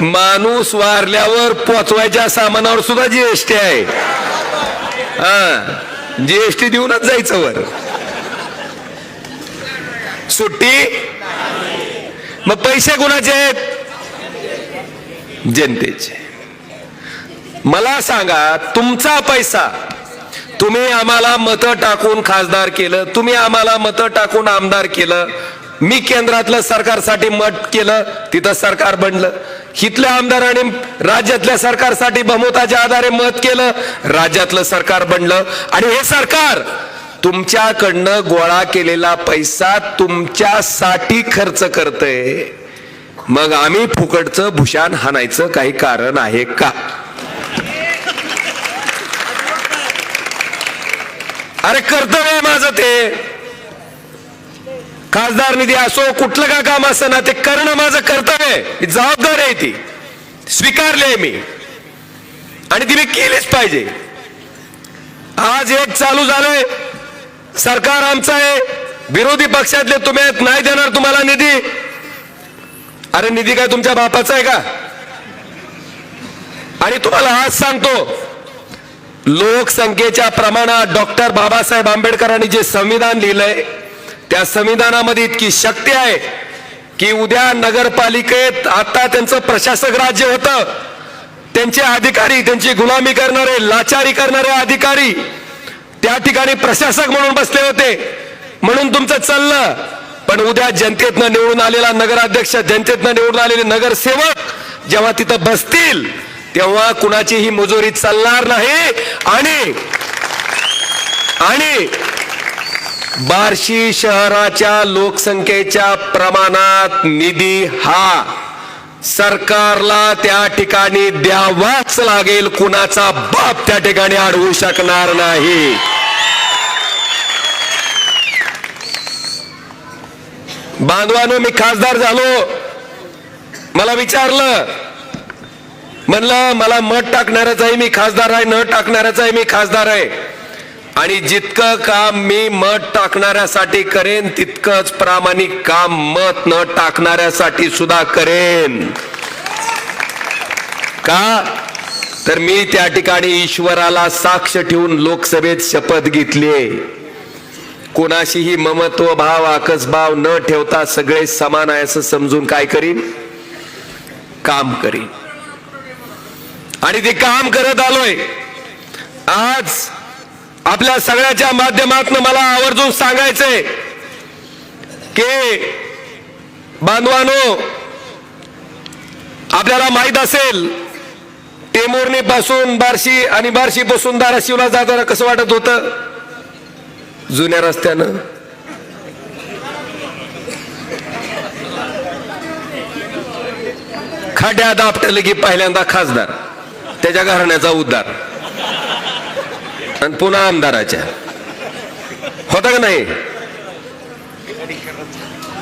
माणूस वारल्यावर पोचवायच्या सामानावर सुद्धा जीएसटी आहे. हा. जीएसटी देऊनच जायचं वर. सुट्टी? मग पैसे कोणाचे आहेत? जनतेचे. मला सांगा तुमचा पैसा तुम्ही आम्हाला मतं टाकून खासदार केलं तुम्ही आम्हाला मतं टाकून आमदार केलं मी केंद्रातलं सरकारसाठी मत केलं तिथं सरकार बनलं. हितल्या आमदारांनी राज्यातल्या सरकारसाठी बहुमताच्या आधारे मत केलं राज्यातलं सरकार बनलं. आणि हे सरकार तुमच्याकडनं गोळा केलेला पैसा तुमच्यासाठी खर्च करतय. मग आम्ही फुकटचं भूषण हाणायचं काही कारण आहे का? अरे कर्तव्य आहे माझं ते. खासदार निधी असो कुठलं का काम असं ना ते करणं माझं कर्तव्य जबाबदारी आहे ती. स्वीकारली आहे मी. आणि ती मी केलीच पाहिजे. आज एक चालू झालंय. सरकार आमचं आहे. विरोधी पक्षातले तुम्ही नाही देणार तुम्हाला निधी. अरे निधी काय तुमच्या बापाचा आहे का? आणि तुम्हाला आज सांगतो लोकसंख्येच्या प्रमाणात डॉक्टर बाबासाहेब आंबेडकरांनी जे संविधान लिहिलंय त्या संविधानामध्ये इतकी शक्ती आहे की उद्या नगरपालिकेत आता त्यांचं प्रशासक राज्य होतं. त्यांचे अधिकारी त्यांची गुलामी करणारे लाचारी करणारे अधिकारी त्या ठिकाणी प्रशासक म्हणून बसले होते. म्हणून तुमचं चाललं. पण उद्या जनतेतनं निवडून आलेला नगराध्यक्ष जनतेतनं निवडून आलेले नगरसेवक जेव्हा तिथं बसतील तेव्हा कुणाचीही मुजोरी चालणार नाही. आणि आणि बार्शी शहराच्या लोकसंख्येच्या प्रमाणात निधी हा सरकारला त्या ठिकाणी द्यावाच लागेल. कुणाचा बाप त्या ठिकाणी अडवू शकणार नाही. बांधवानो मी खासदार झालो. मला विचारलं. म्हणलं मला मत टाकणारच आहे मी खासदार आहे न टाकणारच आहे मी खासदार आहे. आणि जितकं काम मी मत टाकणाऱ्यासाठी करेन तितकंच प्रामाणिक काम मत न टाकणाऱ्यासाठी सुद्धा करेन. का? तर मी त्या ठिकाणी ईश्वराला साक्ष ठेवून लोकसभेत शपथ घेतली कोणाशीही ममत्व भाव आकसभाव न ठेवता सगळे समान आहे असं समजून काय करीन? काम करीन. आणि ते काम करत आलोय. आज आपल्या सगळ्याच्या माध्यमातून मला आवर्जून सांगायचंय की बांधवानो आपल्याला माहीत असेल टेमोर्णी पासून बार्शी आणि बार्शी पासून धाराशिवला जाताना कसं वाटत होतं? जुन्या रस्त्यानं. खाड्यात आपटलं की पहिल्यांदा खासदार त्याच्या घराण्याचा उद्धार. आणि पुन्हा आमदाराच्या. होता का नाही?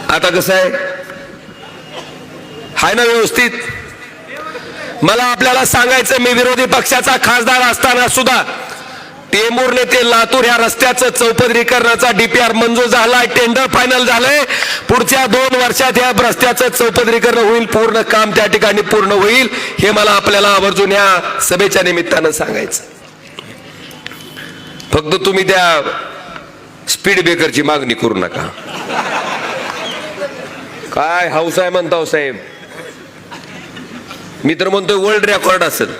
आता कसं आहे? हाय ना व्यवस्थित? मला आपल्याला सांगायचं मी विरोधी पक्षाचा खासदार असताना सुद्धा टेमूरने ते लातूर या रस्त्याचं चौपदरीकरणाचा डीपीआर मंजूर झालाय टेंडर फायनल झालंय. पुढच्या दोन वर्षात या रस्त्याचं चौपदरीकरण होईल पूर्ण काम त्या ठिकाणी पूर्ण होईल. हे मला आपल्याला आवर्जून या सभेच्या निमित्तानं सांगायचं फक्त तुम्ही त्या स्पीड ब्रेकरची मागणी करू नका. काय हाऊस आहे म्हणता हो साहेब? मी तर म्हणतोय वर्ल्ड रेकॉर्ड असेल.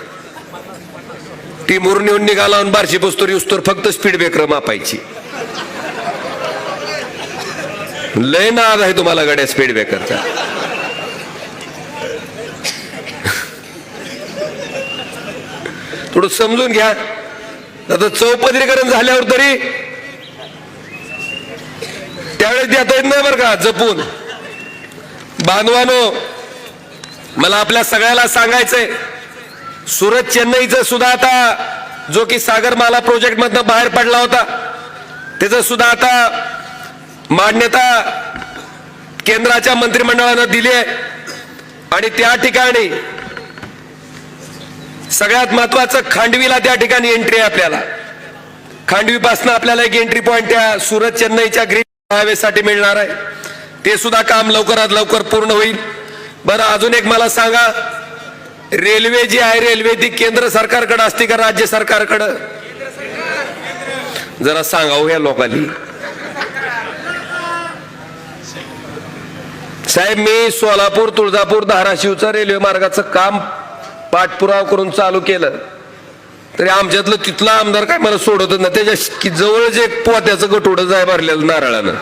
ती मुरणीहून निघाला आणि बारशी बसतोर युस्तोर फक्त स्पीड ब्रेकर मापायची. लय नाद आहे तुम्हाला गड्या स्पीड ब्रेकरचा थोडं समजून घ्या. आता चौपदरीकरण झाल्यावर तरी त्यावेळेस देता येत नाही बरं का जपून. बांधवानो मला आपल्या सगळ्याला सांगायचंय सुरत चेन्नईचं सुद्धा आता जो की सागरमाला प्रोजेक्ट मधनं बाहेर पडला होता त्याचं सुद्धा आता मान्यता केंद्राच्या मंत्रिमंडळानं दिली आहे. आणि त्या ठिकाणी सगळ्यात महत्वाचं खांडवीला त्या ठिकाणी एंट्री आहे आपल्याला. खांडवीपासून आपल्याला एक एंट्री पॉईंट त्या सुरत चेन्नईच्या ग्रीन हायवेसाठी मिळणार आहे. ते सुद्धा काम लवकरात लवकर पूर्ण होईल. बरं अजून एक मला सांगा. रेल्वे जी आहे रेल्वे ती केंद्र सरकारकडे असते का राज्य सरकारकडं? जरा सांगावं या लोकांनी. साहेब मी सोलापूर तुळजापूर धाराशिवचं रेल्वे मार्गाचं काम पाठपुरावा करून चालू केलं. तरी आमच्यातलं तिथला आमदार काय मला सोडत ना त्याच्या की जवळच एक पोत्याचं गटोडं जाय भरलेलं नारळानं.